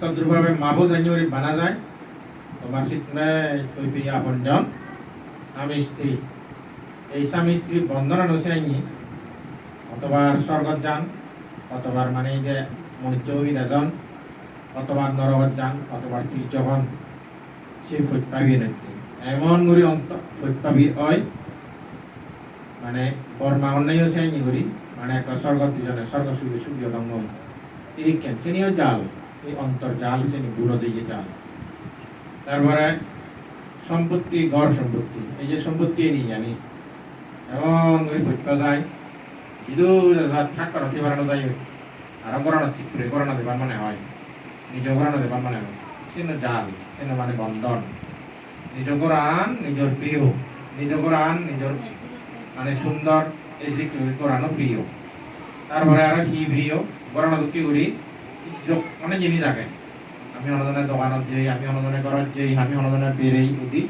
তদ্রুপভাবে মাবো জানুয়ারি বানা যায়। তোমার শীতমে আপনজন স্বামী স্ত্রী এই স্বামী স্ত্রী বন্ধনা নসাইনি অতবার স্বর্গত যান অতবার মানে যে এজন অতবার নরগত যান অতবার তীর্যগণ সে ভোজ পাবি নাকি? এমন করে অন্ত ভোজ পাবি হয়। মানে বর্মা অন্যায় সাইনি করি মানে একটা স্বর্গত দুজনে স্বর্গ সুখী সুখী দঙ্গ এই ক্যান্সেনীয় জাল। এই অন্তর্জাল শ্রেণি বুড়ো যে জাল। তারপরে সম্পত্তি গড় সম্পত্তি, এই যে সম্পত্তি নিয়ে আমি। এমন করে বুঝতে যায় কিন্তু থাক করাতে বাড়ানো যায় আরও করানো করে করানো দেবার মানে হয়। নিজ করানো দেবার মানে হয়। সেন জাল, সেন মানে বন্ধন। নিজ কোরআন, নিজের প্রিয়। নিজ কোরআন, নিজের মানে সুন্দর, এই করানো প্রিয়। তারপরে আরও কি প্রিয়? করানো কি করি অনেক জিনিস থাকে আমি অনুদানের দোকানত যাই, আমি অনুদানের ঘরত যাই, আমি অনুদানের বেরেই উঠি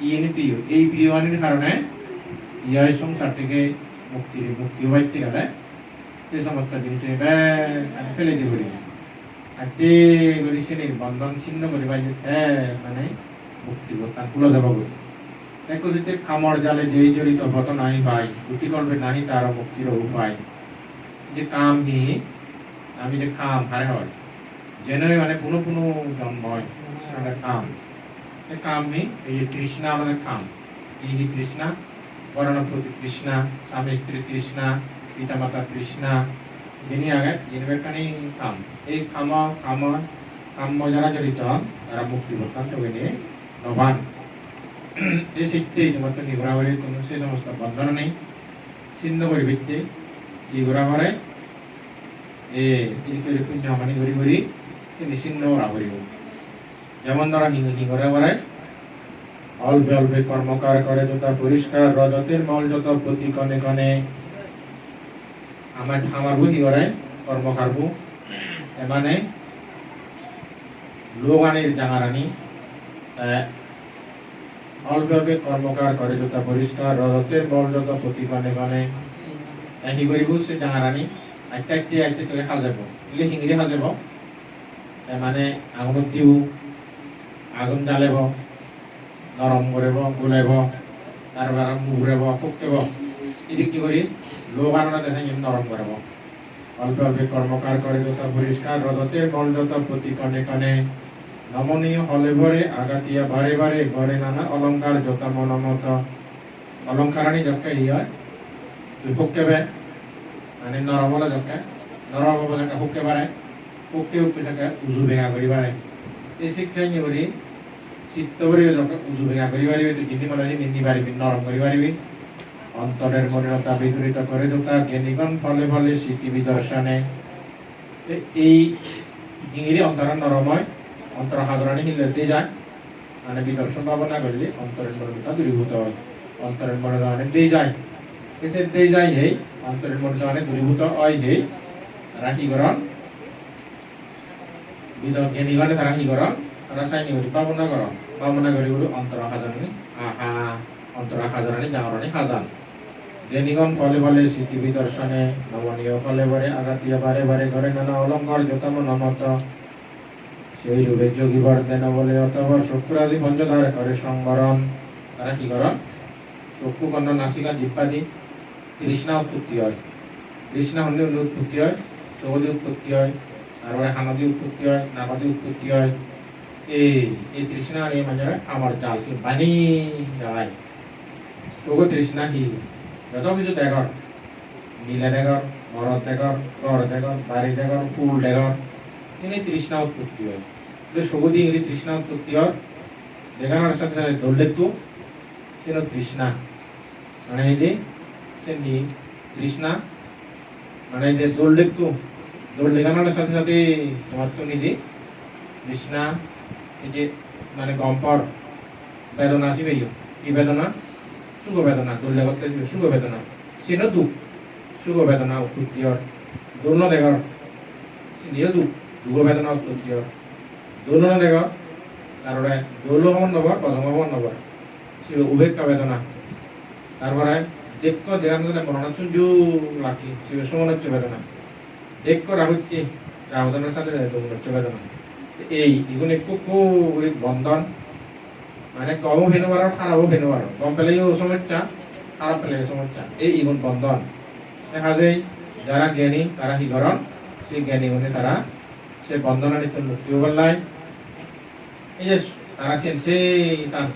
ইয়ে প্রিয় এই প্রিয় আনির কারণে ইয়ার সংসার থেকে মুক্তি মুক্তি হইতে গেলে সে সমস্ত জিনিস আমি ফেলে দিয়ে করি আর তে করি শ্রেণির বন্ধন ছিন্ন করি বা মানে মুক্তি তার কুলো যাব দেখো যে খামর জালে যেই জড়িত ব্রত নাই পাই দুটি করবে নাহি তার মুক্তির উপায়। যে কাম নিয়ে আমি যে কাম হারে হয়। জেনে মানে কোনো কোনো জন্ম হয় সেটা কাম এই কাম নি এই যে তৃষ্ণা আমাদের কাম এই যে তৃষ্ণা বর্ণপ্রতি তৃষ্ণা, স্বামী স্ত্রী তৃষ্ণা পিতা মাতা তৃষ্ণা, যিনি আগে যিনি কাম এই কাম কাম কাম্য যারা জড়িত তারা মুক্তি বর্তমান তবে নিয়ে নবান এই শিখতে তোমার নিঘোরাবাড়ি কোনো সে সমস্ত বন্ধন নেই ছিন্ন পরিবৃত্তে এই ঘোরাবারে এ ইলকের পুঞ্জ হামানি ঘুরি ঘুরি নিশ্চিন্ন ওরা ঘুরিব যেমন ধরা হিঙ্গ হিঙ্গরে বেড়ায় অল্পে অল্পে কর্মকার করে যথা পরিষ্কার রজতের মল যত প্রতি কনে কনে আমার আমার বুঝি করে কর্ম কারবু মানে লোগানের জাঙারানি অল্পে অল্পে কর্মকার করে যথা পরিষ্কার রজতের মল যত প্রতি কনে কনে হি করিব সে জাঙারানি আইতে আইতে আইতে তোকে সাজাব ইলে শিঙিৰি সাজাব মানে আগুনত দিও, আগুন জ্বালাব নরম কৰিব, গোলাব তাৰপৰা মুগুৰাব ফুকিব এদিক কি কৰি লোক দেখা নরম কৰিব। অল্প অল্প কর্মকার করে যত পরিষ্কার রজতের মল যত প্রতি কণে কণে। নমনীয় হলে ভরে আগাতিয়া বারে বারে ঘরে নানা অলংকার যত মনমত। অলংকারানি যত ই তুই ফুকেবে মানে যত নরম হব যত ফুকে বারে ফুকে উঠে থাকে, উজু ভেঙা করি বারে এই শিক্ষা নিয়ে করি চিত্ত করিবে যত উজু ভেঙা করি পারিবে তুই জিনি মনে নিন্দি পারিবি নরম করি পারিবি অন্তরের মলিনতা বিদূরিত করে দোতা জ্ঞানীগণ, ফলে ফলে স্মৃতি বিদর্শনে এই ইংরেজি অন্তর নরময় অন্তর হাজরানি হিলতে যায়। মানে বিদর্শন ভাবনা করলে অন্তরের মলিনতা দূরীভূত হয়। অন্তরের মলিনতা অনেক দিয়ে যায় এসে দিয়ে যায় হেই, অন্তরের মলিনতা অনেক দূরীভূত হয় হেই করণ বিদ জ্ঞানীগণে তারা কি করণ রাসায়নিক করি ভাবনা করণ ভাবনা করি বলে অন্তর হাজারানি আহা, অন্তর হাজারানি জাগরণী হাজান জ্ঞানীগণ ফলে ফলে স্মৃতি বিদর্শনে, নমনীয় ফলে ভরে আঘাতিয়া বারে বারে ঘরে নানা অলঙ্কার, যতম নমত। সেই রূপে যোগী বর্ধেন বলে অতবর শুক্রাজি পঞ্চধারে করে সংবরণ। তারা কি করন চক্ষু কন্ন নাসিকা জিব্বাদি তৃষ্ণা উৎপত্তি হয়? তৃষ্ণা হলে হলে উৎপত্তি হয়? চৌদি উৎপত্তি হয়? তারপরে হানাদি উৎপত্তি হয়? নাগাদি উৎপত্তি হয়? এই এই তৃষ্ণা এই মানে আমার জাল কি বানি যায়। চৌগ তৃষ্ণা কি? যত কিছু দেখর, নীলা দেখর, মরদ দেখর ঘর দেখর, বাড়ি দেখর, ফুল দেখর, এনে তৃষ্ণা উৎপত্তি হয়? সবুদি ইংরেজি তৃষ্ণা উৎপত্তি হয়? দেখানোর সাথে সাথে দৌড়লে তো, সেটা তৃষ্ণা। মানে এই যে সে নি- তৃষ্ণা মানে এই যে দৌড়লে তো দৌড় লেখানোর সাথে সাথে তোমার তো নিজে তৃষ্ণা এই যে মানে গম্পর বেদনা আসিবে কি বেদনা সুখ বেদনা দৌড়লে করতে সুখ বেদনা সেটা দুঃখ সুখ বেদনা উৎপত্তি হয় দৌড় দেখার নিয়ে দুঃখ দুঃখ বেদনা উৎপত্তি হয় দৌড় দেখার তারপরে দৌল ভবন নবর পদম ভবন নবর সে উভেক্কা বেদনা তারপরে মরণাচুন জু লাকি সে সমান হচ্ছে বেদনা দেখ রাহুচ্ছি রাহুদানের সাথে দৌড় হচ্ছে বেদনা এই এগুলো একটু খুব বন্ধন মানে গমও ফেনে পারো খারাপও ফেনে পারো গম পেলেও সমস্যা খারাপ পেলেও সমস্যা এই ইগুণ বন্ধন দেখা যায় যারা জ্ঞানী তারা কি করেন সেই জ্ঞানী গুণে তারা সে বন্ধনানিত মুক্তি হবার লাই এই যে তারা সেই তার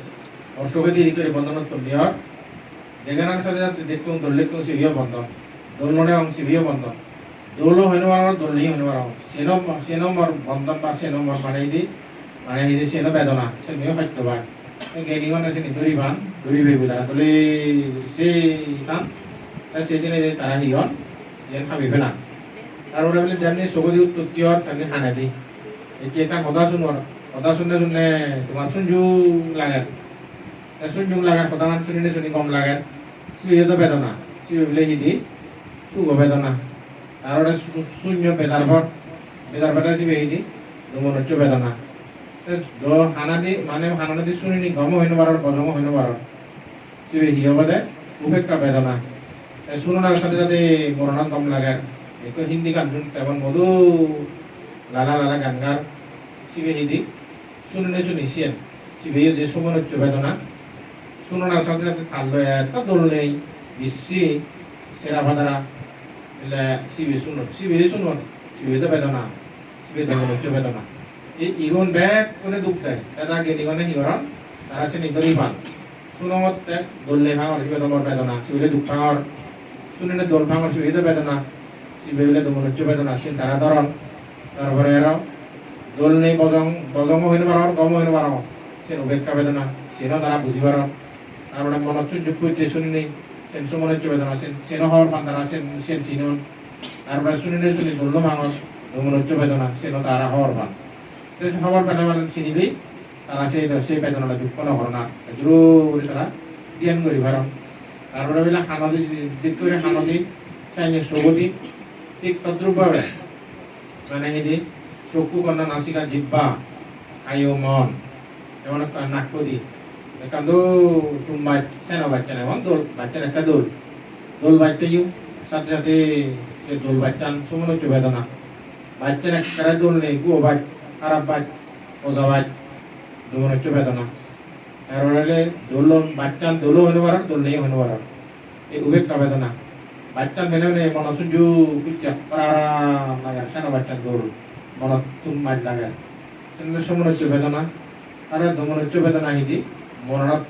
দেরি করে বন্ধনত দেওয়ার ধরলে কোন সিভিও বন্ধন দোলনে অংশ সিভিও বন্ধন দোলো হইন পারো দোলনি হইন পারো সেনো সেনো মর বন্ধন বা সেনো মর মানে দি মানে এই সেনো বেদনা। সে মেয়ে সত্য পায় জ্ঞানী মানে সে দূরি পান দূরি ভাইব তারা তোলে সেই কাম সেদিনে তারা হিগন যেন ভাবিবে না তারপরে বলে যেমনি চকুদি উৎপত্তি হওয়ার তেমনি খানা দি। এতিয়া এটা কথা শুনোর কথা শুনে শুনে তোমার শুনজু লাগে। শুনজুং লাগার কথা শুনিলে শুনি কম লাগে। সিবিয়ে তো বেদনা সিবি বলে হিদি সুখ বেদনা তারপরে শূন্য বেজার ভর বেজার সিবি হিদি তোমার হচ্ছে বেদনা দ হানা দি মানে হানা দি শুনিনি গম হইন পারর বজম হইন পারর সিবি হিয় বাদে উপেক্ষা বেদনা শুনোনার সাথে সাথে মরণ কম লাগে itu hindi kan dun teman modu lala lala gangar. Sibe hindi শুনে নে শুনি সিয়েন সিবে যে সমন হচ্ছে বেদনা শুনোনার সাথে সাথে থাকল এত দোল নেই। বিশ্বে সেরা ভাদারা এলে সিবে শুনো সিবে শুনো সিবে তো বেদনা সিবে দোল হচ্ছে বেদনা এই ইগন ব্যাগ কোনে দুঃখ দেয় তারা গেলি গনে হিগরন তারা সে নিতরি পান শুনো মতে, দোল নেই ভাঙর সিবে তোমার বেদনা সিবে দুঃখ ভাঙর। শুনে দোল ভাঙর তো বেদনা সিবেলে তো মনে বেদনা আছেন তারা ধরন। তারপরে এরা দোল নেই, বজং বজং হইতে পারো গম হইতে পারো। সে উপেক্ষা বেদনা সেনও তারা বুঝি পারো। মনত চুপ হইতে শুনি নেই। সেন সুমনে বেদনা সেন সেন হওয়ার পান তারা সেন চিনন। তারপরে শুনি নেই, শুনি দোল ভাঙর দমন বেদনা সেন তারা হওয়ার পান হওয়ার বেদনা মানে চিনিলেই তারা সেই সেই বেদনাটা দুঃখ নকর না। জোর তারা জ্ঞান করি পারো তারপরে বলে হানদি করে হানদি চাইনিজ সবতি ঠিক তদ্রুপভাবে। মানে হেদি চক্ষু কন্যা নাসিকা জিব্বা আয়ু মন যেমন নাকপদি একান্ত তুম্বা সেনা বাচ্চা না এমন দোল বাচ্চার একটা দোল দোল বাচ্চা ইউ সাথে সাথে সে দোল বাচ্চান সুমন হচ্ছে বেদনা বাচ্চার একটা দোল নেই গুয়ো বাচ খারাপ বাচ ওজা বাচ দুমন হচ্ছে বেদনা আর হলে দোল বাচ্চান দোলও হইতে পারার দোল নেই হইতে পারার এই উবেক্কা বেদনা বাচ্চা মেনে নে মন সুজু কুচ্চা পারাম লাগে সেনা বাচ্চার দৌড় মন তুম মাছ লাগে সেনে সমন হচ্ছে বেদনা আর দমন হচ্ছে বেদনা হিদি মনত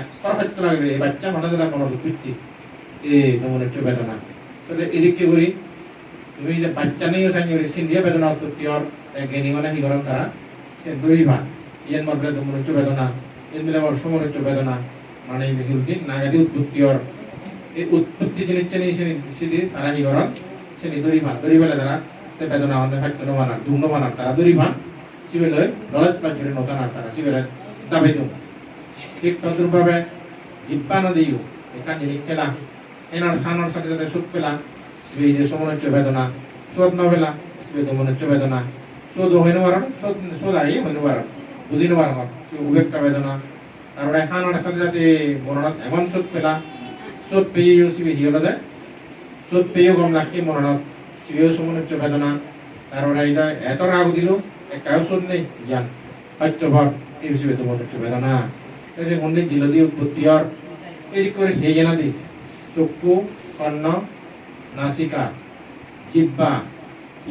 একবার সত্য লাগবে এই বাচ্চা মনে দিলা মনত কুচ্ছি এ দমন হচ্ছে বেদনা তাহলে এদিকে করি তুমি যে বাচ্চা নেই সাইনি করি সিন্ধিয়া বেদনা উৎপত্তি হর জ্ঞানী মানে হি করম তারা সে দৌড়ি ভান ইয়েন মরলে দমন হচ্ছে বেদনা। ইয়েন মিলে আমার সমন হচ্ছে বেদনা। মানে এই নাগাদি উৎপত্তি হর এই উৎপত্তি জিনিস চেনি সেনি সিদি তারা হি করন সেনি দরি ভান দরি বেলা তারা সে বেদনা হন হাত্য নবানার দুগ্ন বানার তারা দরি ভান সিবে লয় দলত প্রাচুরি নতানার তারা ঠিক তদ্রুপভাবে জিব্বা নদীও এখান জিনিস খেলা এনার খানোর সাথে সাথে সুখ পেলা সিবে যে সমন হচ্ছে বেদনা, সোদ নবেলা সিবে দমন হচ্ছে বেদনা। সোদ হইন পারন সোদ সোদ আই হইন পারন বুঝিন পারন উবেক্কা বেদনা। তারপরে খানোর সাথে সাথে বর্ণনা এমন সুখ পেলা চোট পেয়েও সিবি হিয়লতে চোট পেয়েও গম লাগছে মনত সিবিও সমনের বেদনা। তারপরে এটা এত রাগ দিল একটাও চোট নেই, জ্ঞান। সত্যভর এই হিসেবে তো মনে হচ্ছে বেদনা। সে মন্দির দিল দিয়ে উৎপত্তি আর এই করে হে জানা দি চক্ষু, কর্ণ, নাসিকা জিব্বা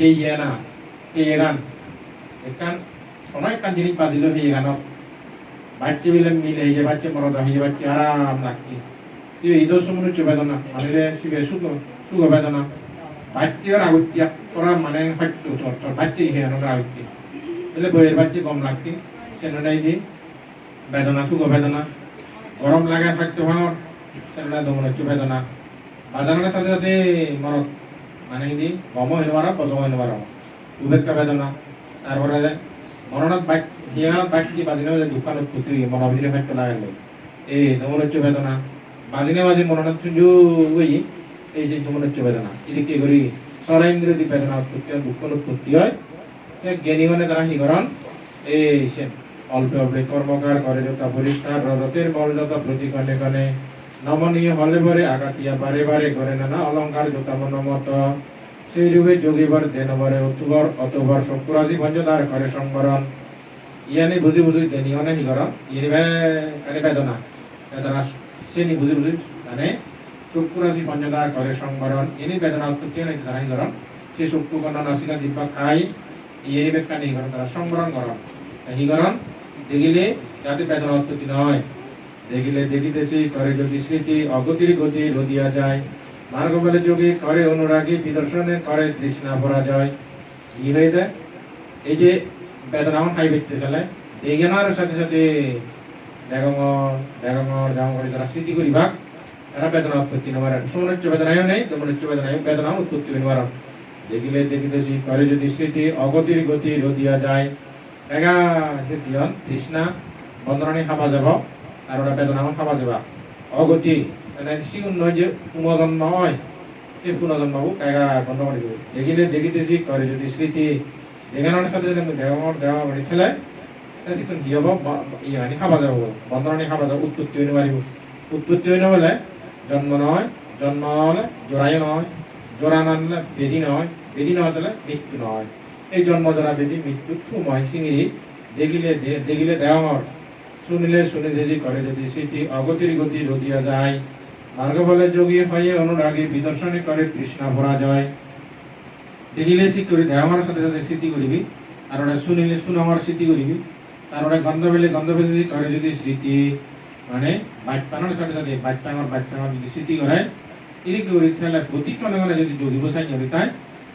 এই এনা এই এগান একান অনেক কান জিনিস বাজিল সেই এগানত বাচ্চা বিলে মিলে হয়ে বাচ্চা মরদ হয়ে বাচ্চা আরাম লাগছে sibe ido sumunu chu bedana manile sibe sugo sugo bedana বাচ্চার আগুতিয়া করা মানে হয়তো তোর তোর বাচ্চা ইহে আনো আগুতি তাহলে বইয়ের বাচ্চা কম লাগছে সেনাই দি। বেদনা সুগ বেদনা। গরম লাগে হয়তো ভাঙর সেনা দমন হচ্ছে বেদনা। বাজানোর সাথে সাথে মরত মানে দি গম হইতে পারো বজম হইতে পারো উবেক্কা বেদনা। তারপরে মরণত বাইক হিয়া বাইক যে বাজিনে দোকানত পুতুই মনাবিলে হয়তো লাগাইলে এই দমন হচ্ছে বেদনা। বাজিনে বাজি মননাথ চুঞ্জু ওই এই যে মনোচ্চ বেদনা। এদিকে করি সরাইন্দ্র দি বেদনা উৎপত্তি হয় দুঃখ উৎপত্তি হয়। জ্ঞানী মানে তারা হিগরণ এই অল্প অল্পে কর্মকার করে যথা পরিষ্কার রথের মল যথা প্রতি কনে কনে নমনীয় হলে পরে আঘাতিয়া বারে বারে করে নানা অলঙ্কার যথা মনমত। সেই রূপে যোগীবার দেনবরে অতুবর অতবর শঙ্কুরাজি পঞ্চদার করে সংবরণ। ইয়ানি বুঝি বুঝি দেনি অনেক হিগর ইনিবে কানে বেদনা। বেদনা সেনি বুঝি বুঝি মানে শুক্রাশি পঞ্চদার করে সংবরণ। ইনি বেদনা উৎপত্তি অনেক তারা হিগর সে শুক্র কন্যা নাসিকা দিব্যা খাই। ইয়েনি বেকানি হিগর তারা সংবরণ করন হিগরণ দেখিলে যাতে বেদনা উৎপত্তি নয়। দেখিলে দেখিতেছি করে যদি স্মৃতি অগতির গতি রদিয়া যায়। মার্গ বলে যোগী করে অনুরাগী বিদর্শনে করে তৃষ্ণা ভরা যায়। কি হয়ে যায় এই যে বেদনা খাই বেচতে চলে জ্ঞানের সাথে সাথে। বেগমর বেগমর জামর যারা স্মৃতি করিবা এরা বেদনা উৎপত্তি নেবার সমনুচ্চ বেদনায়ও নেই তমনুচ্চ বেদনায় বেদনা উৎপত্তি নেবার দেখিলে দেখিতেছি, করে যদি স্মৃতি অগতির গতি রদিয়া যায়। এগা সেটিয়ন তৃষ্ণা বন্দরণী খাবা যাব আর ওটা বেদনা খাবা যাবা। অগতি মানে সিগুন নয় যে পুনর্জন্ম হয় সে পুনর্জন্ম এগা বন্ধ করে দেবে। দেখিলে দেখিতেছি করে যদি স্মৃতি দেখানোর সাথে যদি দেওয়ার দেওয়া মানে খেলে সেখন কি হব ই মানে খাবা যাব বন্ধনী খাবা যাব, উৎপত্তি হইতে পারিব উৎপত্তি হইতে বলে জন্ম নয় জন্ম হলে জোড়াই নয় জোড়া না বেদি নয় বেদি নয় তাহলে মৃত্যু নয় এই জন্ম জোড়া বেদি মৃত্যু সময় সিঙ্গিরি দেখিলে দেখিলে দেওয়ার শুনিলে শুনিলে যে করে যদি স্মৃতি অগতির গতি রদিয়া যায়। মার্গ বলে যোগী হয়ে অনুরাগী বিদর্শনে করে কৃষ্ণা ভরা যায় দেখিলে সি করি দেওয়ার সাথে সাথে স্মৃতি করিবি আর ওটা শুনিলে শুনামার স্মৃতি করিবি আর ওটা গন্ধ পেলে গন্ধ পেলে যদি করে যদি স্মৃতি মানে বাচ্চানোর সাথে সাথে বাচ্চানোর বাচ্চানোর যদি স্মৃতি করে ইনি কি করি তাহলে প্রতিক্ষণে মানে যদি যোগী বসাই করি তাই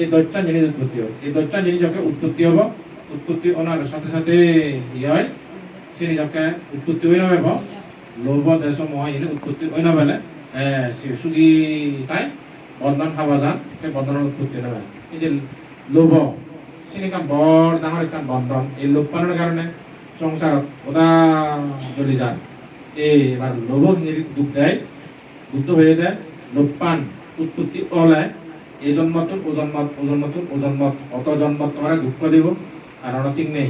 এই দচ্চান জিনিস উৎপত্তি হয়, এই দচ্চান জিনিস যখন উৎপত্তি হব, উৎপত্তি ওনার সাথে সাথে ই হয়? সে নিজকে উৎপত্তি হয়ে নেবে লোভ দেশ মোহ জিনিস উৎপত্তি হয়ে নেবে সে সুগী তাই বন্ধন খাওয়া যান, সেই বন্ধনের উৎপত্তি নেবে এই যে লোভ সেনেকা বৰ ডাঙৰ এটা বন্ধন, এই লোভ পালনৰ কাৰণে সংসাৰত সদা জ্বলি যায় এই এবাৰ লোভখিনি দুখ দেয় বুদ্ধ হয়ে যায় লোভপান উৎপত্তি ওলায় এই জন্মত ও জন্মটোত ও জন্মত অত জন্মত তোমরা দুঃখ দিব কারণ ঠিক নেই।